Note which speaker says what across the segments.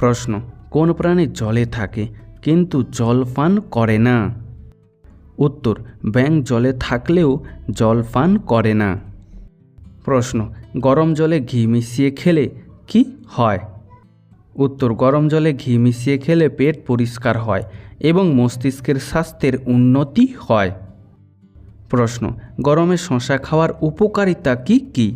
Speaker 1: প্রশ্ন, কোন প্রাণী জলে থাকে, কিন্তু জল পান করে না? উত্তর ব্যাং জলে থাকলেও জল পান করে না। প্রশ্ন, গরম জলে ঘি মিশিয়ে খেলে কি হয়? উত্তর, গরম জলে ঘি মিশিয়ে খেলে পেট পরিষ্কার হয় এবং মস্তিষ্কের স্বাস্থ্যের উন্নতি হয়। প্রশ্ন, গরমে শশা খাওয়ার উপকারিতা কি কী?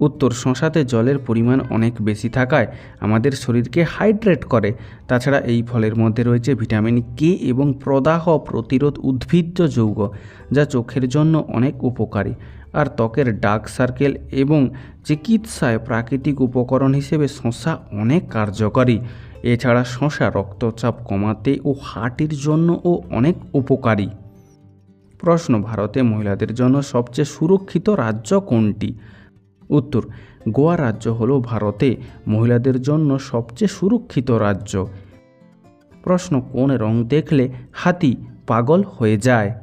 Speaker 1: উত্তর শশাতে জলের পরিমাণ অনেক বেশি থাকায় আমাদের শরীরকে হাইড্রেট করে। তাছাড়া এই ফলের মধ্যে রয়েছে ভিটামিন কে এবং প্রদাহ প্রতিরোধ উদ্ভিজ্জ যৌগ, যা চোখের জন্য অনেক উপকারী। আর ত্বকের ডার্ক সার্কেল এবং চিকিৎসায় প্রাকৃতিক উপকরণ হিসেবে শশা অনেক কার্যকরী। এছাড়া শশা রক্তচাপ কমাতে ও হার্টের জন্যও অনেক উপকারী। প্রশ্ন, ভারতে মহিলাদের জন্য সবচেয়ে সুরক্ষিত রাজ্য কোনটি? উত্তর, গোয়া রাজ্য হল ভারতে মহিলাদের জন্য সবচেয়ে সুরক্ষিত রাজ্য। প্রশ্ন, কোন রং দেখলে হাতি পাগল হয়ে যায়?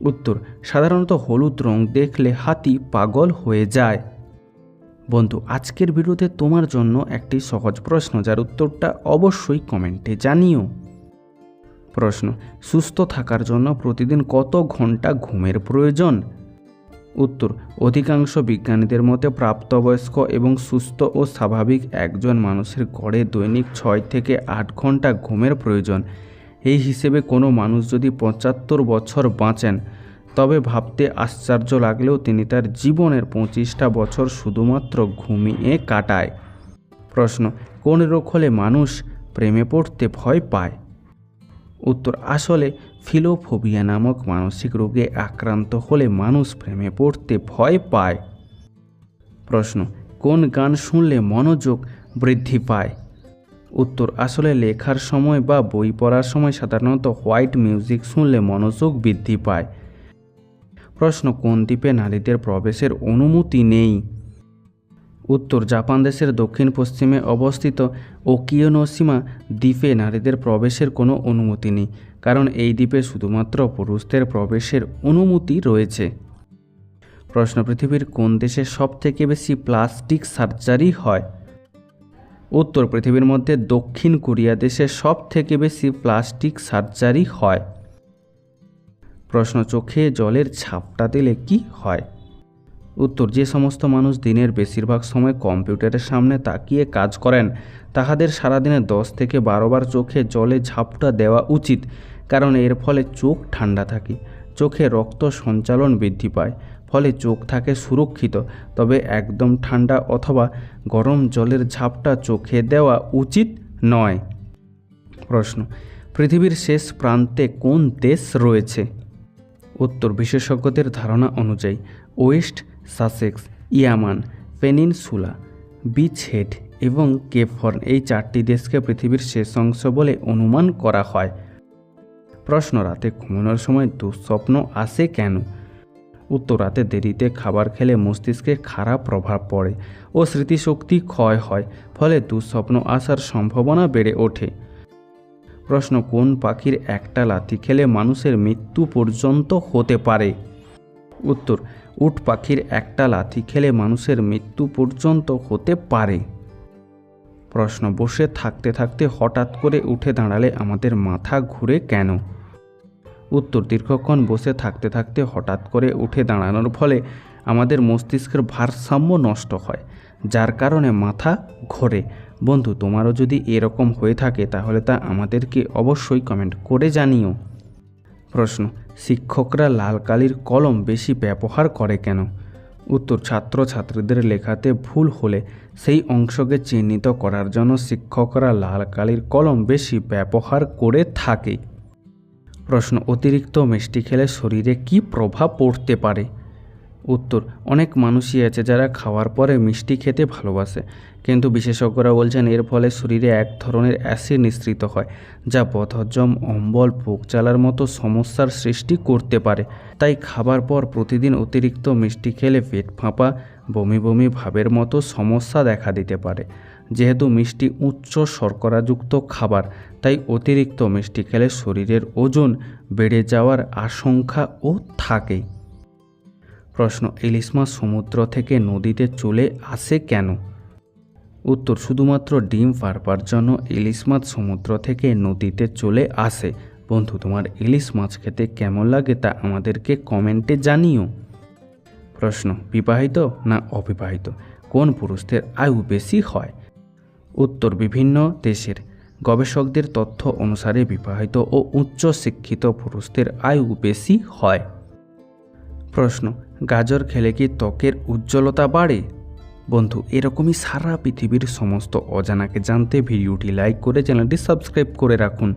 Speaker 1: উত্তর, সাধারণত হলুদ রং দেখলে হাতি পাগল হয়ে যায়। বন্ধু, আজকের ভিডিওতে তোমার জন্য একটি সহজ প্রশ্ন, যার উত্তরটা অবশ্যই কমেন্টে জানিও। প্রশ্ন, সুস্থ থাকার জন্য প্রতিদিন কত ঘণ্টা ঘুমের প্রয়োজন? উত্তর, অধিকাংশ বিজ্ঞানীদের মতে প্রাপ্তবয়স্ক এবং সুস্থ ও স্বাভাবিক একজন মানুষের গড়ে দৈনিক ছয় থেকে আট ঘণ্টা ঘুমের প্রয়োজন। এই হিসেবে কোনো মানুষ যদি পঁচাত্তর বছর বাঁচেন, তবে ভাবতে আশ্চর্য লাগলেও তিনি তার জীবনের পঁচিশটা বছর শুধুমাত্র ঘুমিয়ে কাটায়। প্রশ্ন, কোন রোগ হলে মানুষ প্রেমে পড়তে ভয় পায়? উত্তর, আসলে ফিলোফোবিয়া নামক মানসিক রোগে আক্রান্ত হলে মানুষ প্রেমে পড়তে ভয় পায়। প্রশ্ন, কোন গান শুনলে মনোযোগ বৃদ্ধি পায়? উত্তর, আসলে লেখার সময় বা বই পড়ার সময় সাধারণত হোয়াইট মিউজিক শুনলে মনোযোগ বৃদ্ধি পায়। প্রশ্ন, কোন দ্বীপে নারীদের প্রবেশের অনুমতি নেই? উত্তর জাপান দেশের দক্ষিণ পশ্চিমে অবস্থিত ওকিওনোসীমা দ্বীপে নারীদের প্রবেশের কোনো অনুমতি নেই, কারণ এই দ্বীপে শুধুমাত্র পুরুষদের প্রবেশের অনুমতি রয়েছে। প্রশ্ন, পৃথিবীর কোন দেশে সবথেকে বেশি প্লাস্টিক সার্জারি হয়? উত্তর, পৃথিবীর মধ্যে দক্ষিণ কোরিয়া দেশে সব থেকে বেশি প্লাস্টিক সার্জারি হয়। প্রশ্ন, চোখে জলের ছাপটা দিলে কি হয়? উত্তর, যে সমস্ত মানুষ দিনের বেশিরভাগ সময় কম্পিউটারের সামনে তাকিয়ে কাজ করেন, তাহাদের সারাদিনে দশ থেকে বারোবার চোখে জলে ঝাপটা দেওয়া উচিত, কারণ এর ফলে চোখ ঠান্ডা থাকে, চোখে রক্ত সঞ্চালন বৃদ্ধি পায়, ফলে চোখ থাকে সুরক্ষিত, তবে একদম ঠান্ডা অথবা গরম জলের ঝাপটা চোখে দেওয়া উচিত নয়। প্রশ্ন, পৃথিবীর শেষ প্রান্তে কোন দেশ রয়েছে? উত্তর, বিশেষজ্ঞদের ধারণা অনুযায়ী, ওয়েস্ট সাসেক্স, ইয়ামান, পেনিনসুলা বিচ হেড এবং কেফর্ন এই চারটি দেশকে পৃথিবীর শেষ অংশ বলে অনুমান করা হয়। প্রশ্ন, রাতে ঘুমানোর সময় দুঃস্বপ্ন আসে কেন? উত্তর, রাতে দেরিতে খাবার খেলে মস্তিষ্কে খারাপ প্রভাব পড়ে ও স্মৃতিশক্তি ক্ষয় হয়, ফলে দুঃস্বপ্ন আসার সম্ভাবনা বেড়ে ওঠে। প্রশ্ন, কোন পাখির একটা লাথি খেলে মানুষের মৃত্যু পর্যন্ত হতে পারে? উত্তর উট পাখির একটা লাথি খেলে মানুষের মৃত্যু পর্যন্ত হতে পারে। প্রশ্ন, বসে থাকতে থাকতে হঠাৎ করে উঠে দাঁড়ালে আমাদের মাথা ঘুরে কেন? উত্তর, দীর্ঘক্ষণ বসে থাকতে থাকতে হঠাৎ করে উঠে দাঁড়ানোর ফলে আমাদের মস্তিষ্কের ভারসাম্য নষ্ট হয়, যার কারণে মাথা ঘোরে। বন্ধু, তোমারও যদি এরকম হয়ে থাকে, তাহলে তা আমাদেরকে অবশ্যই কমেন্ট করে জানিও। প্রশ্ন শিক্ষকরা লাল কালির কলম বেশি ব্যবহার করে কেন? উত্তর, ছাত্রছাত্রীদের লেখাতে ভুল হলে সেই অংশকে চিহ্নিত করার জন্য শিক্ষকরা লাল কালির কলম বেশি ব্যবহার করে থাকে। প্রশ্ন, অতিরিক্ত মিষ্টি খেলে শরীরে কি প্রভাব পড়তে পারে? উত্তর, অনেক মানুষই আছে যারা খাওয়ার পরে মিষ্টি খেতে ভালোবাসে, কিন্তু বিশেষজ্ঞরা বলছেন এর ফলে শরীরে এক ধরনের অ্যাসিড নিঃসৃত হয়, যা বদহজম অম্বল, পোক জ্বালার মতো সমস্যার সৃষ্টি করতে পারে। তাই খাবার পর প্রতিদিন অতিরিক্ত মিষ্টি খেলে পেট ফাঁপা, বমি বমি ভাবের মতো সমস্যা দেখা দিতে পারে। যেহেতু মিষ্টি উচ্চ শর্করাযুক্ত খাবার, তাই অতিরিক্ত মিষ্টি খেলে শরীরের ওজন বেড়ে যাওয়ার আশঙ্কাও থাকে প্রশ্ন ইলিশ মাছ সমুদ্র থেকে নদীতে চলে আসে কেন? উত্তর, শুধুমাত্র ডিম পারবার জন্য ইলিশ মাছ সমুদ্র থেকে নদীতে চলে আসে। বন্ধু, তোমার ইলিশ মাছ খেতে কেমন লাগে তা আমাদেরকে কমেন্টে জানিও। প্রশ্ন, বিবাহিত না অবিবাহিত? কোন পুরুষদের আয়ু বেশি হয়? উত্তর, বিভিন্ন দেশের। গবেষকদের তথ্য অনুসারে বিবাহিত ও উচ্চ শিক্ষিত পুরুষদের আয়ু বেশি হয়। প্রশ্ন গাজর খেলে কি ত্বকের উজ্জ্বলতা বাড়ে? বন্ধু, এরকমই সারা পৃথিবীর সমস্ত অজানাকে জানতে ভিডিওটি লাইক করে চ্যানেলটি সাবস্ক্রাইব করে রাখুন।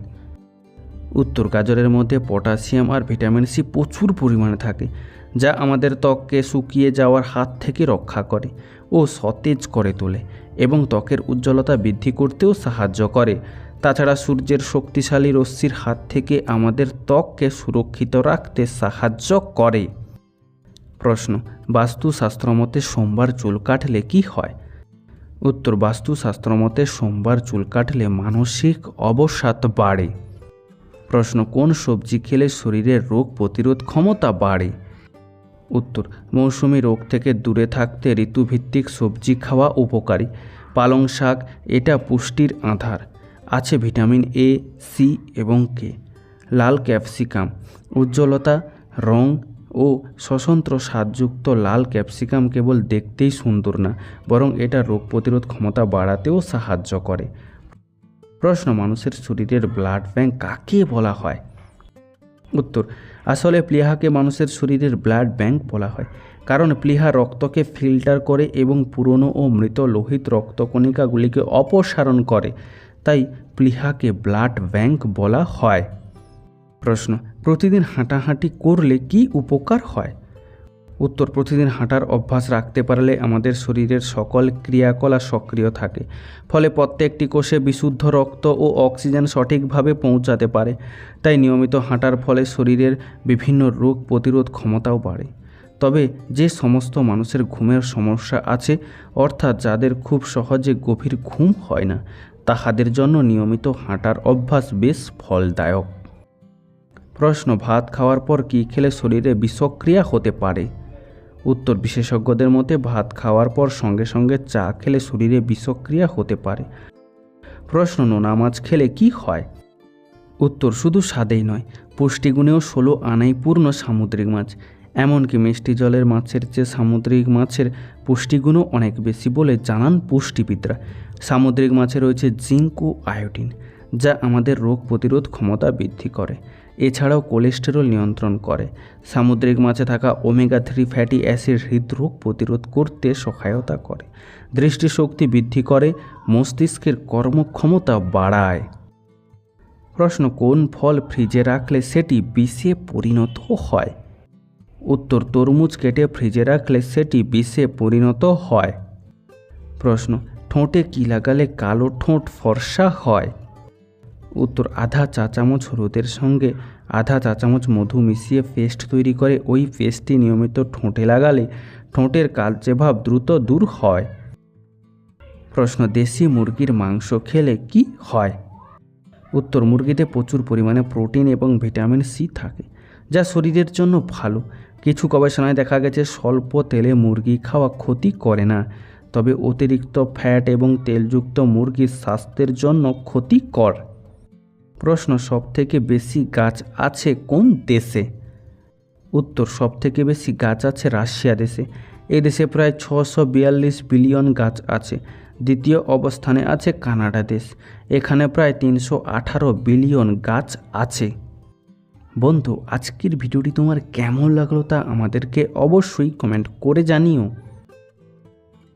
Speaker 1: উত্তর গাজরের মধ্যে পটাশিয়াম আর ভিটামিন সি প্রচুর পরিমাণে থাকে, যা আমাদের ত্বককে শুকিয়ে যাওয়ার হাত থেকে রক্ষা করে ও সতেজ করে তোলে এবং ত্বকের উজ্জ্বলতা বৃদ্ধি করতেও সাহায্য করে। তাছাড়া সূর্যের শক্তিশালী রশ্মির হাত থেকে আমাদের ত্বককে সুরক্ষিত রাখতে সাহায্য করে। প্রশ্ন বাস্তুশাস্ত্র মতে সোমবার চুল কাটলে কি হয়? উত্তর বাস্তুশাস্ত্র মতে সোমবার চুল কাটলে মানসিক অবসাদ বাড়ে। প্রশ্ন, কোন সবজি খেলে শরীরের রোগ প্রতিরোধ ক্ষমতা বাড়ে? উত্তর, মৌসুমি রোগ থেকে দূরে থাকতে ঋতুভিত্তিক সবজি খাওয়া উপকারী। পালং শাক, এটা পুষ্টির আধার। আছে ভিটামিন এ, সি এবং কে। লাল ক্যাপসিকাম, উজ্জ্বলতা, রং ও স্বতন্ত্র স্বাদযুক্ত লাল ক্যাপসিকাম কেবল দেখতেই সুন্দর না, বরং এটা রোগ প্রতিরোধ ক্ষমতা বাড়াতেও সাহায্য করে। প্রশ্ন, মানুষের শরীরের ব্লাড ব্যাংক কাকে বলা হয়? উত্তর, আসলে প্লিহাকে মানুষের শরীরের ব্লাড ব্যাংক বলা হয়, কারণ প্লিহা রক্তকে ফিল্টার করে এবং পুরনো ও মৃত লোহিত রক্তকণিকাগুলিকে অপসারণ করে, তাই প্লিহাকে ব্লাড ব্যাংক বলা হয়। প্রশ্ন, প্রতিদিন হাঁটাহাঁটি করলে কি উপকার হয়? উত্তর, প্রতিদিন হাঁটার অভ্যাস রাখতে পারলে আমাদের শরীরের সকল ক্রিয়াকলাপ সক্রিয় থাকে, ফলে প্রত্যেকটি কোষে বিশুদ্ধ রক্ত ও অক্সিজেন সঠিকভাবে পৌঁছাতে পারে, তাই নিয়মিত হাঁটার ফলে শরীরের বিভিন্ন রোগ প্রতিরোধ ক্ষমতাও বাড়ে। তবে যে সমস্ত মানুষের ঘুমের সমস্যা আছে, অর্থাৎ যাদের খুব সহজে গভীর ঘুম হয় না, তাহাদের জন্য নিয়মিত হাঁটার অভ্যাস বেশ ফলদায়ক। প্রশ্ন, ভাত খাওয়ার পর কী খেলে শরীরে বিষক্রিয়া হতে পারে? উত্তর, বিশেষজ্ঞদের মতে ভাত খাওয়ার পর সঙ্গে সঙ্গে চা খেলে শরীরে বিষক্রিয়া হতে পারে। প্রশ্ন, নোনা মাছ খেলে কি হয়? উত্তর, শুধু স্বাদেই নয়, পুষ্টিগুণেও ষোলো আনাই পূর্ণ সামুদ্রিক মাছ। এমনকি মিষ্টি জলের মাছের চেয়ে সামুদ্রিক মাছের পুষ্টিগুণও অনেক বেশি বলে জানান পুষ্টিবিদরা। সামুদ্রিক মাছে রয়েছে জিঙ্ক ও আয়োডিন, যা আমাদের রোগ প্রতিরোধ ক্ষমতা বৃদ্ধি করে। এছাড়াও কোলেস্টেরল নিয়ন্ত্রণ করে। সামুদ্রিক মাছে থাকা ওমেগা থ্রি ফ্যাটি অ্যাসিড হৃদরোগ প্রতিরোধ করতে সহায়তা করে। দৃষ্টিশক্তি বৃদ্ধি করে, মস্তিষ্কের কর্মক্ষমতা বাড়ায়। প্রশ্ন, কোন ফল ফ্রিজে রাখলে সেটি বিষে পরিণত হয়? উত্তর, তরমুজ কেটে ফ্রিজে রাখলে সেটি বিষে পরিণত হয়। প্রশ্ন, ঠোঁটে কী লাগালে কালো ঠোঁট ফর্সা হয়? উত্তর আধা চা চামচ হলুদের সঙ্গে আধা চা চামচ মধু মিশিয়ে পেস্ট তৈরি করে ওই পেস্টটি নিয়মিত ঠোঁটে লাগালে ঠোঁটের কালচে ভাব দ্রুত দূর হয়। প্রশ্ন, দেশি মুরগির মাংস খেলে কি হয়? উত্তর, মুরগিতে প্রচুর পরিমাণে প্রোটিন এবং ভিটামিন সি থাকে, যা শরীরের জন্য ভালো। কিছু গবেষণায় দেখা গেছে, স্বল্প তেলে মুরগি খাওয়া ক্ষতি করে না, তবে অতিরিক্ত ফ্যাট এবং তেলযুক্ত মুরগির স্বাস্থ্যের জন্য ক্ষতিকর। প্রশ্ন সবথেকে বেশি গাছ আছে কোন দেশে? উত্তর, সবথেকে বেশি গাছ আছে রাশিয়া দেশে। এ দেশে প্রায় ছশো বিয়াল্লিশ বিলিয়ন গাছ আছে। দ্বিতীয় অবস্থানে আছে কানাডা দেশ। এখানে প্রায় তিনশো আঠারো বিলিয়ন গাছ আছে। বন্ধু, আজকের ভিডিওটি তোমার কেমন লাগল তা আমাদেরকে অবশ্যই কমেন্ট করে জানিও।